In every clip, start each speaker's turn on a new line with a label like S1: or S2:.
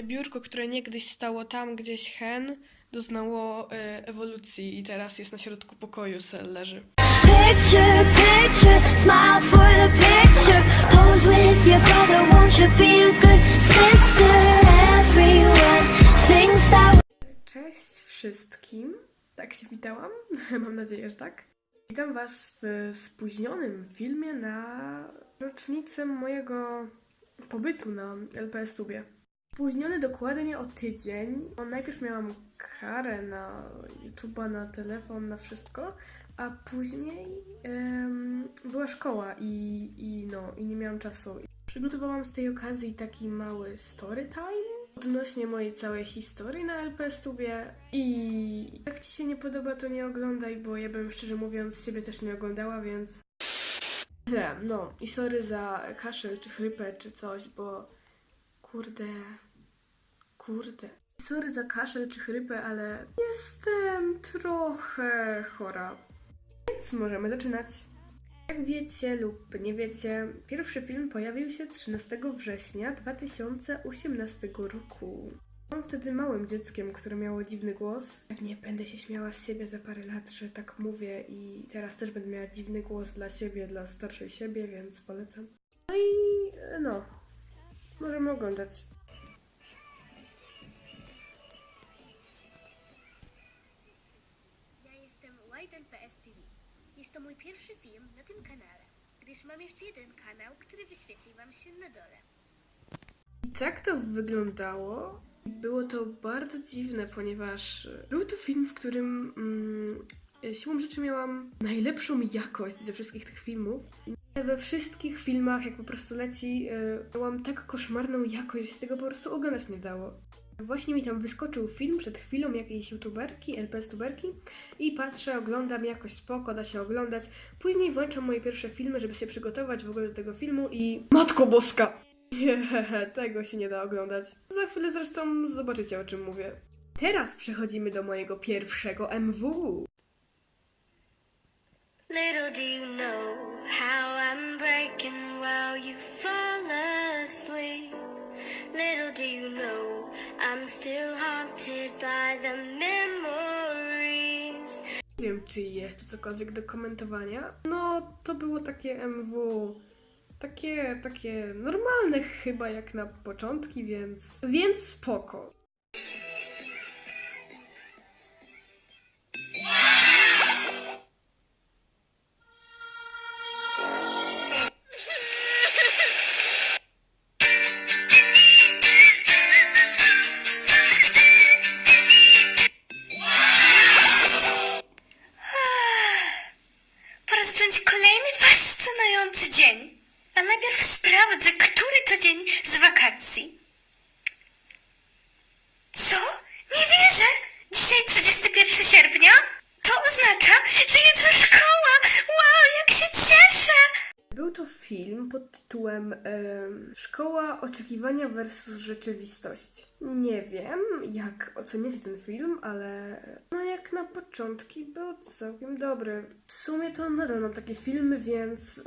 S1: Biurko, które niegdyś stało tam gdzieś hen, doznało e, ewolucji i teraz jest na środku pokoju, se leży.
S2: Picture, picture, smile for the picture. Pose with your brother, won't you be a good sister? Everyone thinks that
S1: Cześć wszystkim. Tak się witałam? Mam nadzieję, że tak. Witam Was w spóźnionym filmie na rocznicę mojego pobytu na LPS Tubie. Spóźniony dokładnie o tydzień. O, najpierw miałam karę na YouTube'a, na telefon, na wszystko, a później była szkoła i, i no, i nie miałam czasu. Przygotowałam z tej okazji taki mały story time odnośnie mojej całej historii na LPS Tubie i jak Ci się nie podoba, to nie oglądaj, bo ja bym szczerze mówiąc siebie też nie oglądała, więc no i sorry za kaszel, czy chrypę, czy coś, bo kurde, kurde. Sorry za kaszel, czy chrypę, ale jestem trochę chora. Więc możemy zaczynać. Jak wiecie lub nie wiecie, pierwszy film pojawił się 13 września 2018 roku. Byłam wtedy małym dzieckiem, które miało dziwny głos. Pewnie będę się śmiała z siebie za parę lat, że tak mówię i teraz też będę miała dziwny głos dla siebie, dla starszej siebie, więc polecam. No i e, no, możemy oglądać.
S3: White NPS TV. Jest to mój pierwszy film na tym kanale, gdyż mam jeszcze jeden kanał, który wyświetli Wam się na dole.
S1: I tak to wyglądało. Było to bardzo dziwne, ponieważ e, był to film, w którym mm, siłą rzeczy miałam najlepszą jakość ze wszystkich tych filmów. We wszystkich filmach, jak po prostu leci, e, miałam tak koszmarną jakość, że się tego po prostu oglądać nie dało. Właśnie mi tam wyskoczył film przed chwilą jakiejś youtuberki, LPS tuberki i patrzę, oglądam, jakoś spoko, da się oglądać. Później włączam moje pierwsze filmy, żeby się przygotować w ogóle do tego filmu i... Matko Boska! Nie, tego się nie da oglądać. Za chwilę zresztą zobaczycie o czym mówię. Teraz przechodzimy do mojego pierwszego MW.
S3: Little do you know how I'm breaking while you fall asleep. Little do you know I'm still haunted by the memories.
S1: Nie wiem, czy jest tu cokolwiek do komentowania. No, to było takie MW. Takie, takie normalne chyba jak na początki, więc... Więc spoko.
S3: Szkoła
S1: oczekiwania versus rzeczywistość. Nie wiem, jak oceniacie ten film, ale no jak na początki był całkiem dobry. W sumie to nadal mam takie filmy, więc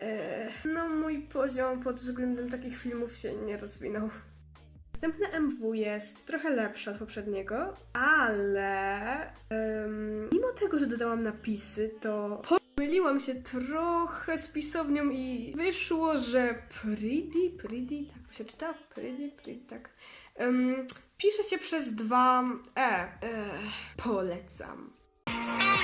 S1: e, no mój poziom pod względem takich filmów się nie rozwinął. Następne MW jest trochę lepsze od poprzedniego, ale mimo tego, że dodałam napisy, to pomyliłam się trochę z pisownią i wyszło, że Pridi, Pridi, tak to się czyta? Pridi, Pridi, tak. Em, pisze się przez dwa E. e polecam.
S3: Some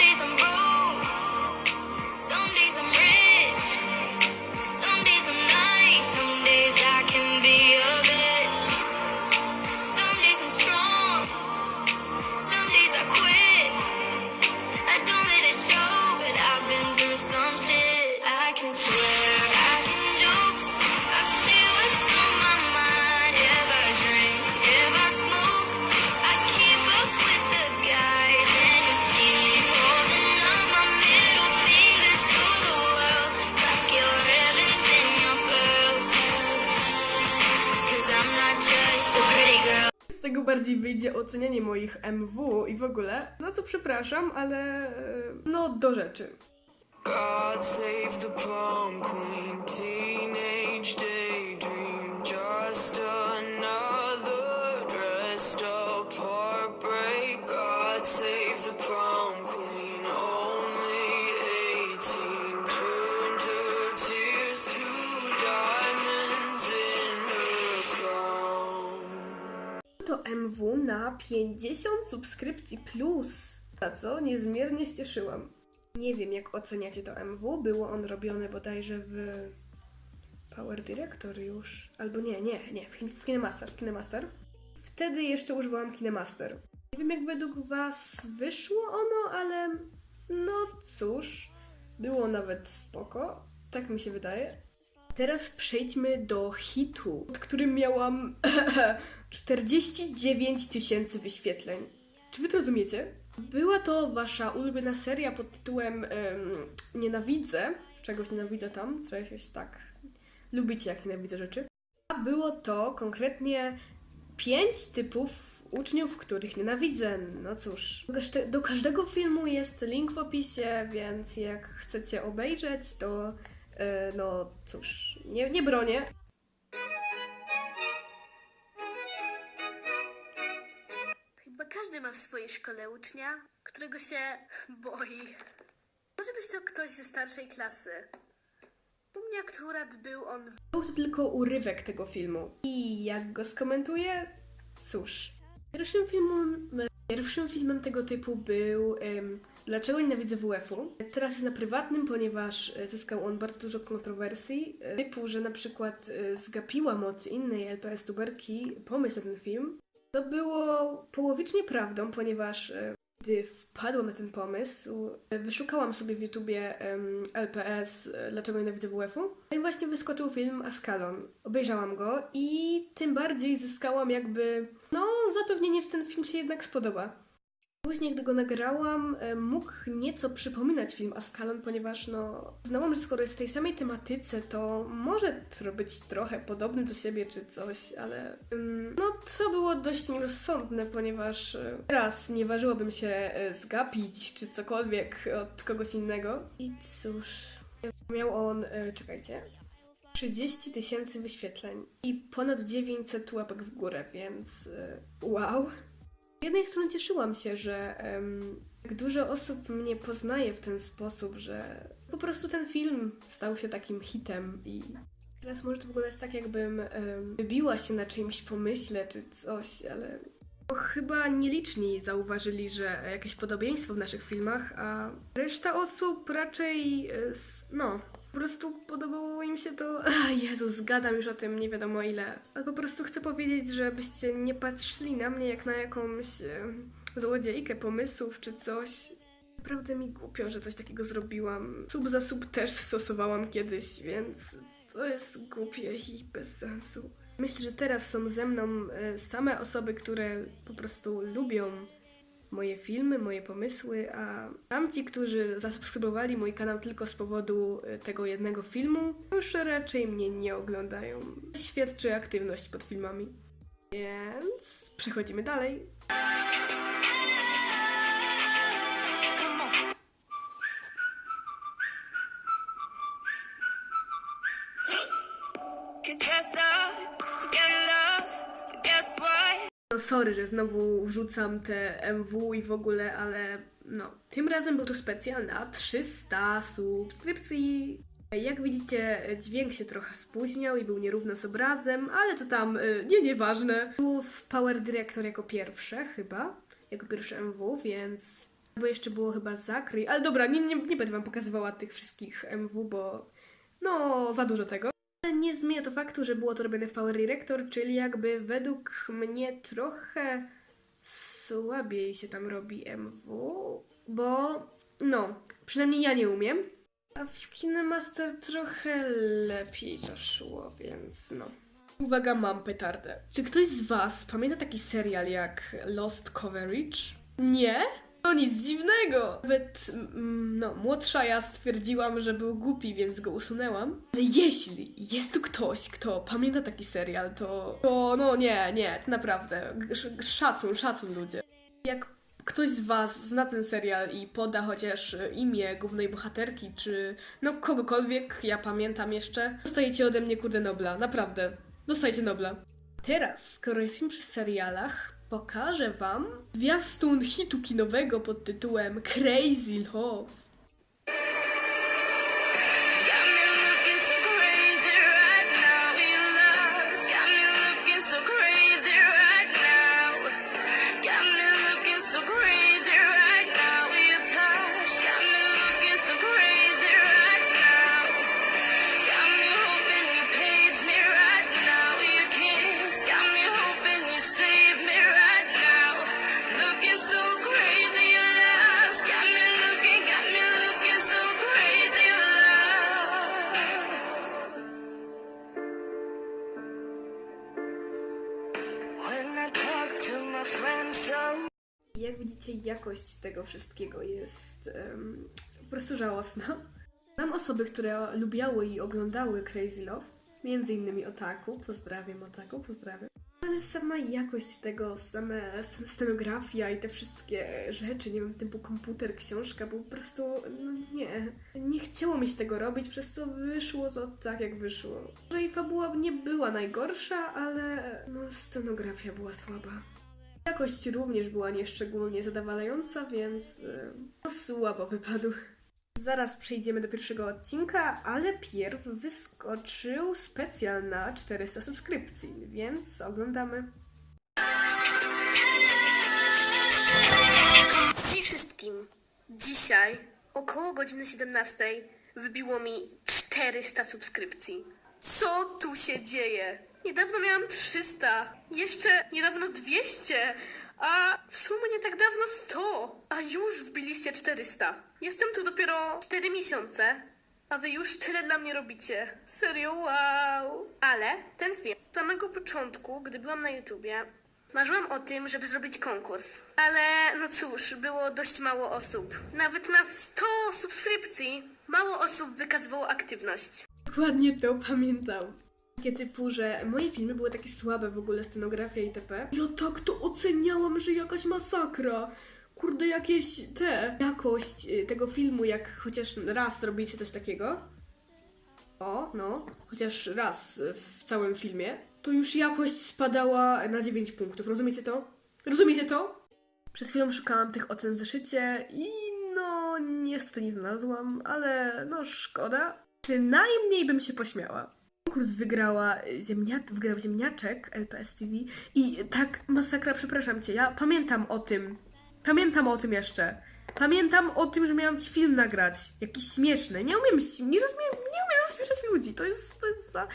S1: bardziej wyjdzie ocenianie moich MW i w ogóle. Za to przepraszam, ale e, no do rzeczy.
S4: God save the prom queen, teenage daydream, just another
S1: dressed up heartbreak. God save the prom MW na 50 subskrypcji plus, na co niezmiernie się cieszyłam. Nie wiem, jak oceniacie to MW. Było on robione bodajże w Power Director już. Albo nie, nie, nie, w Kin- w Kinemaster, w Kinemaster. Wtedy jeszcze używałam Kinemaster. Nie wiem, jak według Was wyszło ono, ale no cóż, było nawet spoko. Tak mi się wydaje. Teraz przejdźmy do hitu, od którym miałam 49 tysięcy wyświetleń. Czy wy to rozumiecie? Była to wasza ulubiona seria pod tytułem em, Nienawidzę. Czegoś nienawidzę tam, co jakieś tak lubicie, jak nienawidzę rzeczy. A było to konkretnie pięć typów uczniów, których nienawidzę. No cóż, do każde- do każdego filmu jest link w opisie, więc jak chcecie obejrzeć, to e, no cóż, nie, nie bronię.
S5: Każdy ma w swojej szkole ucznia, którego się boi. Może być to ktoś ze starszej klasy. U mnie akurat był on w
S1: Był to tylko urywek tego filmu. I jak go skomentuję? Cóż, pierwszym filmem, pierwszym filmem tego typu był em, Dlaczego nienawidzę WF-u? Teraz jest na prywatnym, ponieważ e, zyskał on bardzo dużo kontrowersji. e, Typu, że na przykład e, zgapiłam od innej LPS tuberki pomysł na ten film. To było połowicznie prawdą, ponieważ e, gdy wpadłam na ten pomysł, e, wyszukałam sobie w YouTubie em, LPS e, Dlaczego nienawidzę WF-u. No i właśnie wyskoczył film Ascalon. Obejrzałam go i tym bardziej zyskałam jakby, no, zapewnienie, że ten film się jednak spodoba. Później, gdy go nagrałam, e, mógł nieco przypominać film Ascalon, ponieważ no, znałam, że skoro jest w tej samej tematyce, to może być trochę podobny do siebie czy coś, ale ym, no to było dość nierozsądne, ponieważ e, raz nie ważyłabym się e, zgapić czy cokolwiek od kogoś innego. I cóż, miał on, czekajcie, 30 tysięcy wyświetleń i ponad 900 łapek w górę, więc wow. Z jednej strony cieszyłam się, że em, tak dużo osób mnie poznaje w ten sposób, że po prostu ten film stał się takim hitem i teraz może to wyglądać tak, jakbym em, wybiła się na czyimś pomyśle czy coś, ale no, chyba nieliczni zauważyli, że jakieś podobieństwo w naszych filmach, a reszta osób raczej, e, no, po prostu podobało im się to. Ach, Jezus, gadam już o tym nie wiadomo ile. Ale po prostu chcę powiedzieć, żebyście nie patrzyli na mnie jak na jakąś e, złodziejkę pomysłów czy coś. Naprawdę mi głupio, że coś takiego zrobiłam. Sub za sub też stosowałam kiedyś, więc to jest głupie i bez sensu. Myślę, że teraz są ze mną e, same osoby, które po prostu lubią moje filmy, moje pomysły, a tamci, którzy zasubskrybowali mój kanał tylko z powodu e, tego jednego filmu, już raczej mnie nie oglądają. Świadczy aktywność pod filmami. Więc przechodzimy dalej. Sorry, że znowu wrzucam te MW i w ogóle, ale no, tym razem był to specjal na 300 subskrypcji. Jak widzicie, dźwięk się trochę spóźniał i był nierówno z obrazem, ale to tam y, nie nieważne. Było w Power Director jako pierwsze chyba, jako pierwsze MW, więc... Bo jeszcze było chyba zakryj, ale dobra, nie, nie, nie będę wam pokazywała tych wszystkich MW, bo no, za dużo tego. Nie zmienia to faktu, że było to robione w Power Director, czyli jakby według mnie trochę słabiej się tam robi MW, bo no, przynajmniej ja nie umiem. A w Kinemaster trochę lepiej to szło, więc no. Uwaga, mam petardę. Czy ktoś z Was pamięta taki serial jak Lost Coverage? Nie? No nic dziwnego. Nawet, mm, no, młodsza ja stwierdziłam, że był głupi, więc go usunęłam. Ale jeśli jest tu ktoś, kto pamięta taki serial, to, to no nie, nie, to naprawdę. Sz- Szacun, szacun ludzie. Jak ktoś z Was zna ten serial i poda chociaż imię głównej bohaterki, czy no kogokolwiek, ja pamiętam jeszcze, dostajecie ode mnie kurde Nobla, naprawdę. Dostajcie Nobla. Teraz, skoro jesteśmy przy serialach, pokażę Wam zwiastun hitu kinowego pod tytułem Crazy Love. Jak widzicie, jakość tego wszystkiego jest em, po prostu żałosna. Znam osoby, które lubiały i oglądały Crazy Love, między innymi Otaku, pozdrawiam Otaku, pozdrawiam. Ale sama jakość tego, sama scenografia i te wszystkie rzeczy, nie wiem, typu komputer, książka, po prostu, no nie. Nie chciało mi się tego robić, przez co wyszło to tak, jak wyszło. Że i fabuła nie była najgorsza, ale no scenografia była słaba. Jakość również była nieszczególnie zadowalająca, więc y, no, słabo wypadł. Zaraz przejdziemy do pierwszego odcinka, ale pierw wyskoczył specjal na 400 subskrypcji, więc oglądamy.
S5: Hej wszystkim! Dzisiaj około godziny 17 wbiło mi 400 subskrypcji. Co tu się dzieje? Niedawno miałam 300, jeszcze niedawno 200, a w sumie nie tak dawno 100, a już wbiliście 400. Jestem tu dopiero 4 miesiące, a wy już tyle dla mnie robicie. Serio, wow! Ale ten film, od samego początku, gdy byłam na YouTubie, Marzyłam o tym, żeby zrobić konkurs, ale no cóż, było dość mało osób. Nawet na 100 subskrypcji mało osób wykazywało aktywność.
S1: Dokładnie to pamiętam. Takie typu, że moje filmy były takie słabe w ogóle, scenografia itp. Ja tak to oceniałam, że jakaś masakra. Kurde, jakieś te... Jakość y, tego filmu, jak chociaż raz robicie coś takiego. O, no, chociaż raz y, w całym filmie, to już jakość spadała na 9 punktów. Rozumiecie to? Rozumiecie to? Przez chwilę szukałam tych ocen w zeszycie i no niestety nie znalazłam, ale no szkoda. Przynajmniej bym się pośmiała. Konkurs wygrała ziemnia... wygrał ziemniaczek LPS TV i tak masakra, przepraszam cię, ja pamiętam o tym. Pamiętam o tym jeszcze. Pamiętam o tym, że miałam ci film nagrać. Jakiś śmieszny. Nie umiem, nie rozumiem, nie umiem rozśmieszać ludzi. To jest, to jest za...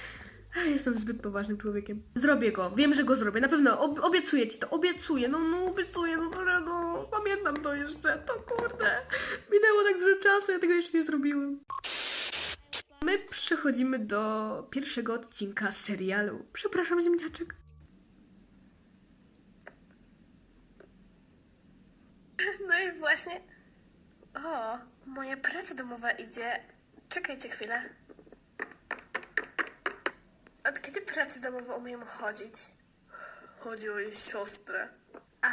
S1: Ech, Jestem zbyt poważnym człowiekiem. Zrobię go, wiem, że go zrobię, na pewno, ob obiecuję ci to, obiecuję, no, no, obiecuję, no, no, no, pamiętam to jeszcze, to kurde, minęło tak dużo czasu, ja tego jeszcze nie zrobiłem. My przechodzimy do pierwszego odcinka serialu. Przepraszam, ziemniaczek.
S5: No i właśnie. O, moja praca domowa idzie. Czekajcie chwilę. Od kiedy pracy domowe umiem chodzić? Chodzi o jej siostrę. A.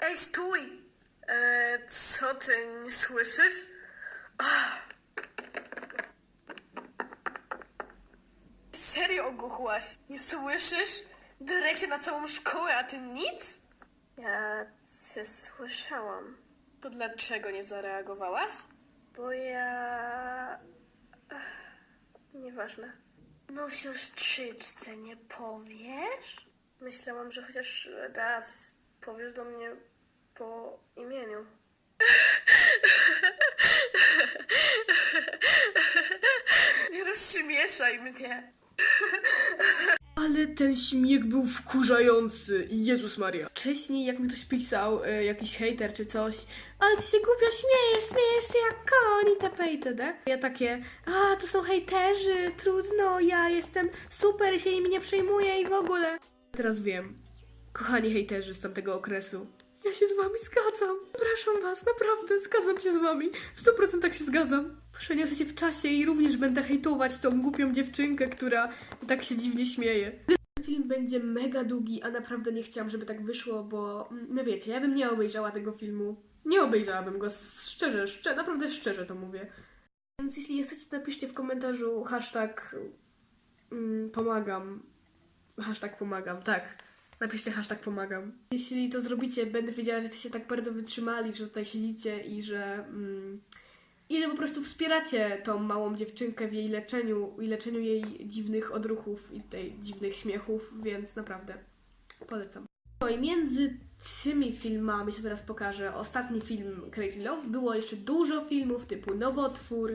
S5: Ej, stój! E, co ty, nie słyszysz? Serio ogłuchłaś? Nie słyszysz? Drę się na całą szkołę, a ty nic? Ja cię słyszałam. To dlaczego nie zareagowałaś? Bo ja... Nieważne. No siostrzyczce nie powiesz? Myślałam, że chociaż raz powiesz do mnie po imieniu. Nie mnie.
S1: Ale ten śmiech był wkurzający. Jezus Maria. Wcześniej, jak mi ktoś pisał, e, jakiś hater czy coś, ale ty się głupio śmiejesz, śmiejesz się jak koń itp. itd. Ja takie, a to są hejterzy, trudno, ja jestem super się nimi nie przejmuję i w ogóle. Teraz wiem. Kochani hejterzy z tamtego okresu. Ja się z wami zgadzam. Przepraszam was, naprawdę, zgadzam się z wami. W 100% się zgadzam. Przeniosę się w czasie i również będę hejtować tą głupią dziewczynkę, która tak się dziwnie śmieje. Film będzie mega długi, a naprawdę nie chciałam, żeby tak wyszło, bo mm, no wiecie, ja bym nie obejrzała tego filmu. Nie obejrzałabym go, szczerze, szczerze, naprawdę szczerze to mówię. Więc jeśli jesteście, napiszcie w komentarzu hashtag mm, pomagam. Hashtag pomagam, tak. Napiszcie hashtag pomagam. Jeśli to zrobicie, będę wiedziała, że jesteście tak bardzo wytrzymali, że tutaj siedzicie i że... Mm, i że po prostu wspieracie tą małą dziewczynkę w jej leczeniu i leczeniu jej dziwnych odruchów i tej dziwnych śmiechów, więc naprawdę polecam. No i między tymi filmami, co teraz pokażę, ostatni film Crazy Love, było jeszcze dużo filmów typu Nowotwór,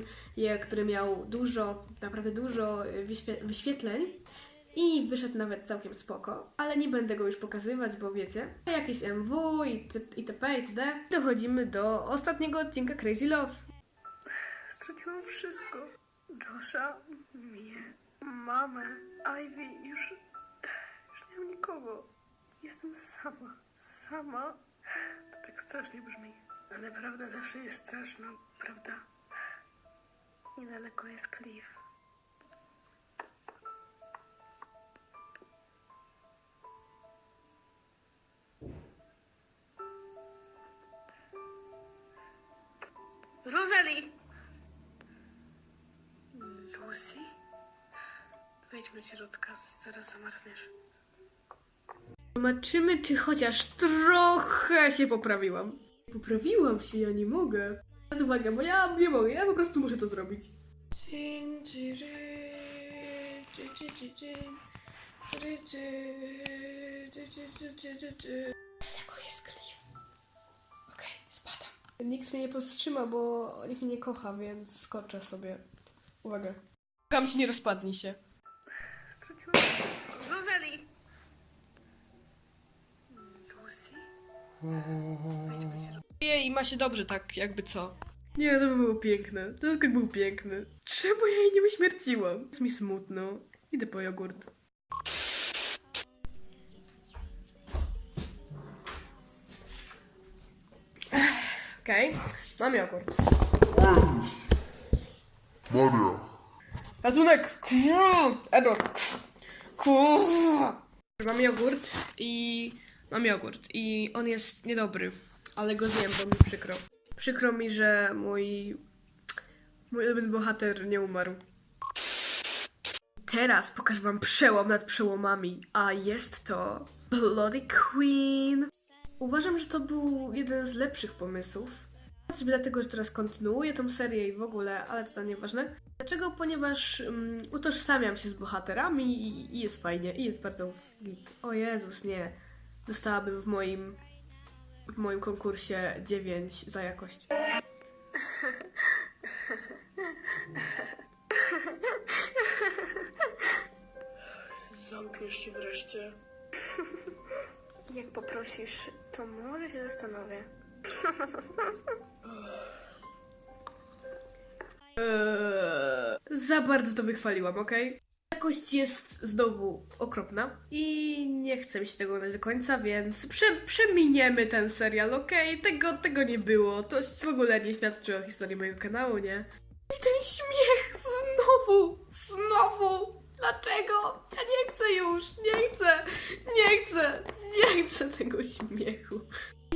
S1: który miał dużo, naprawdę dużo wyświe- wyświetleń i wyszedł nawet całkiem spoko, ale nie będę go już pokazywać, bo wiecie, jakieś MW itp. itd. Dochodzimy do ostatniego odcinka Crazy Love.
S5: Straciłam wszystko. Josha, mnie, mamę, Ivy, już, już nie mam nikogo. Jestem sama, sama. To tak strasznie brzmi, ale prawda zawsze jest straszna, prawda? Niedaleko jest Cliff. Do środka, zaraz zamarzniesz.
S1: Zobaczymy, czy chociaż trochę się poprawiłam. Poprawiłam się, ja nie mogę. Teraz uwaga, bo ja nie mogę, ja po prostu muszę to zrobić. Dzień, dzień, dzień, dzień, dzień, dzień. Dzień, dzień, dzień, dzień, dzień, dzień, dzień. Daleko jest klif. Okej, spadam. Nikt mnie nie powstrzyma, bo nikt mnie nie kocha, więc skoczę sobie. Uwaga. Kam się, nie rozpadnij się.
S5: Straciłam wszystko. Rosalie! Lucy? Wejdźmy.
S1: Jej, ma się dobrze, tak jakby co. Nie, to by było piękne. To tak był piękny. Czemu ja jej nie uśmierciłam? Jest mi smutno. Idę po jogurt. Okej, mam jogurt.
S6: Maria.
S1: Ratunek! Edward! Kurwa! Mam jogurt i... Mam jogurt i on jest niedobry, ale go zjem, bo mi przykro. Przykro mi, że mój... Mój ulubiony bohater nie umarł. Teraz pokażę wam przełom nad przełomami, a jest to Bloody Queen. Uważam, że to był jeden z lepszych pomysłów. Choćby dlatego, że teraz kontynuuję tą serię i w ogóle, ale to nieważne. Dlaczego? Ponieważ um, utożsamiam się z bohaterami i, i jest fajnie, i jest bardzo git. O Jezus, nie. Dostałabym w moim w moim konkursie 9 za jakość.
S5: Zamkniesz się wreszcie. Jak poprosisz, to może się zastanowię.
S1: Eee, za bardzo to wychwaliłam, okej? Jakość jest znowu okropna i nie chcę mi się tego oglądać do końca, więc prze, przeminiemy ten serial, okej? Tego, tego nie było. To w ogóle nie świadczy o historii mojego kanału, nie? I ten śmiech znowu, znowu. Dlaczego? Ja nie chcę już, nie chcę, nie chcę, nie chcę tego śmiechu.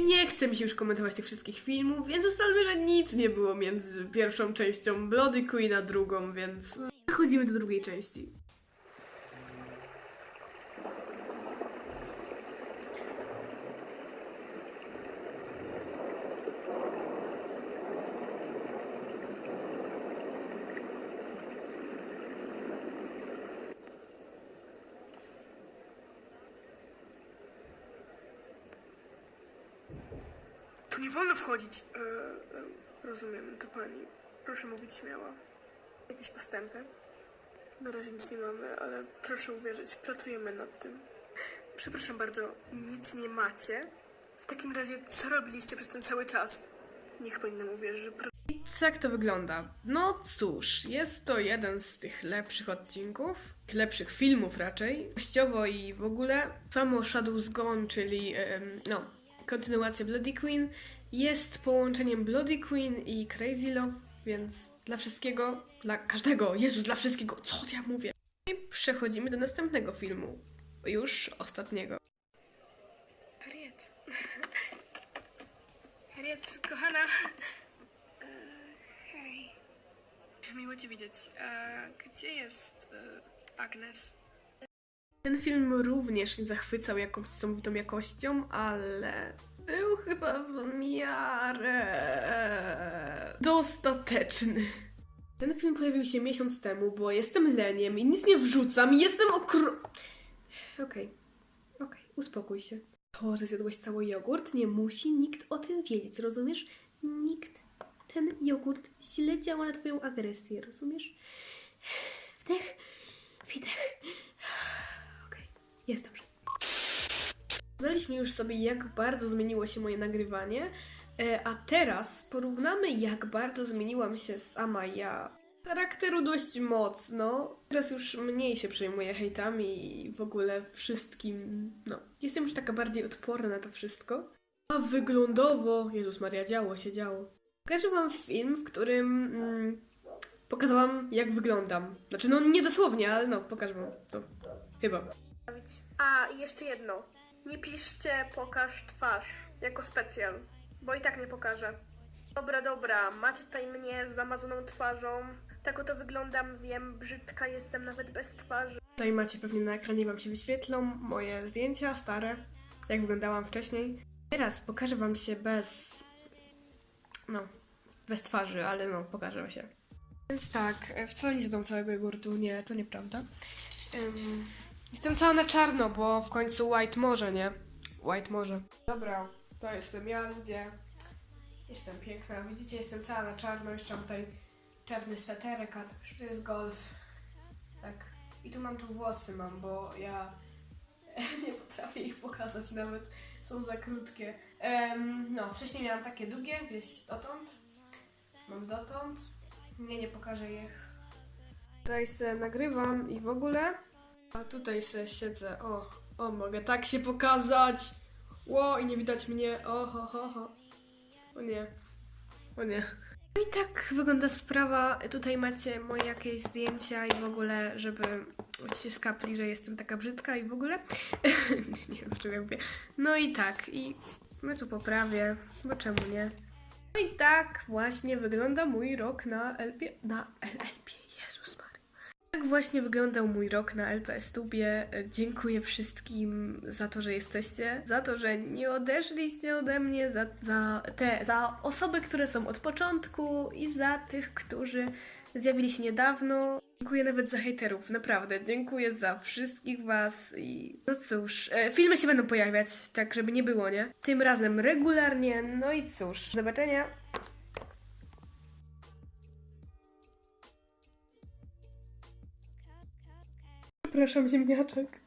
S1: Nie chce mi się już komentować tych wszystkich filmów, więc ustalmy, że nic nie było między pierwszą częścią Bloody Queen a drugą, więc przechodzimy do drugiej części.
S5: Wolno wchodzić. E, e, rozumiem, to pani. Proszę mówić śmiało. Jakieś postępy? Na razie nic nie mamy, ale proszę uwierzyć, pracujemy nad tym. Przepraszam bardzo, nic nie macie? W takim razie, co robiliście przez ten cały czas? Niech pani nam uwierzy.
S1: I jak to wygląda? No cóż, jest to jeden z tych lepszych odcinków, lepszych filmów raczej, częściowo i w ogóle. Samo Shadow's Gone, czyli no, kontynuacja Bloody Queen, jest połączeniem Bloody Queen i Crazy Love, więc dla wszystkiego, dla każdego, Jezus, dla wszystkiego, co ja mówię? I przechodzimy do następnego filmu, już ostatniego.
S5: Harriet. Harriet, kochana. E, hej. Miło cię widzieć. E, gdzie jest e, Agnes?
S1: Ten film również nie zachwycał jakąś niesamowitą jakością, ale był chyba w miarę dostateczny. Ten film pojawił się miesiąc temu, bo jestem leniem i nic nie wrzucam i jestem okro... Okej, okej, uspokój się. To, że zjadłeś cały jogurt, nie musi nikt o tym wiedzieć, rozumiesz? Nikt. Ten jogurt źle działa na twoją agresję, rozumiesz? Wdech, wydech. Okej, jest dobrze. Znaliśmy już sobie, jak bardzo zmieniło się moje nagrywanie, e, a teraz porównamy, jak bardzo zmieniłam się sama ja. charakteru dość mocno. Teraz już mniej się przejmuję hejtami i w ogóle wszystkim. No, jestem już taka bardziej odporna na to wszystko. A wyglądowo, Jezus Maria, działo się działo. Pokażę wam film, w którym mm, pokazałam, jak wyglądam. Znaczy, no nie dosłownie, ale no, pokażę wam to. Chyba.
S5: A, jeszcze jedno. Nie piszcie pokaż twarz jako specjal, bo i tak nie pokażę. Dobra, dobra, macie tutaj mnie z zamazoną twarzą. Tak oto wyglądam, wiem, brzydka jestem nawet bez twarzy.
S1: Tutaj macie pewnie na ekranie wam się wyświetlą moje zdjęcia stare, jak wyglądałam wcześniej. Teraz pokażę wam się bez. No, bez twarzy, ale no, pokażę się. Więc tak, wcale nie zdam całego jogurtu, nie, to nieprawda. Ym, jestem cała na czarno, bo w końcu white może, nie? White może. Dobra, to jestem ja, ludzie. Jestem piękna, widzicie, jestem cała na czarno, jeszcze mam tutaj czarny sweterek, a to jest golf. Tak. I tu mam tu włosy mam, bo ja nie potrafię ich pokazać nawet. Są za krótkie. Em, no, wcześniej miałam takie długie, gdzieś dotąd. Mam dotąd. Nie, nie pokażę ich. Tutaj se nagrywam i w ogóle. A tutaj se siedzę. O, o, mogę tak się pokazać. Ło, i nie widać mnie. O, ho, ho, ho. O nie. O nie. No i tak wygląda sprawa. Tutaj macie moje jakieś zdjęcia i w ogóle, żeby się skapli, że jestem taka brzydka i w ogóle. nie wiem, o ja mówię. No i tak, i my tu poprawię, bo czemu nie? No i tak właśnie wygląda mój rok na LP... na LLP. Tak właśnie wyglądał mój rok na LPS Tubie. Dziękuję wszystkim za to, że jesteście, za to, że nie odeszliście ode mnie, za, za te, za osoby, które są od początku i za tych, którzy zjawili się niedawno. Dziękuję nawet za hejterów, naprawdę. Dziękuję za wszystkich was i no cóż, e, filmy się będą pojawiać, tak żeby nie było, nie? Tym razem regularnie, no i cóż. Do zobaczenia. Przepraszam, ziemniaczek.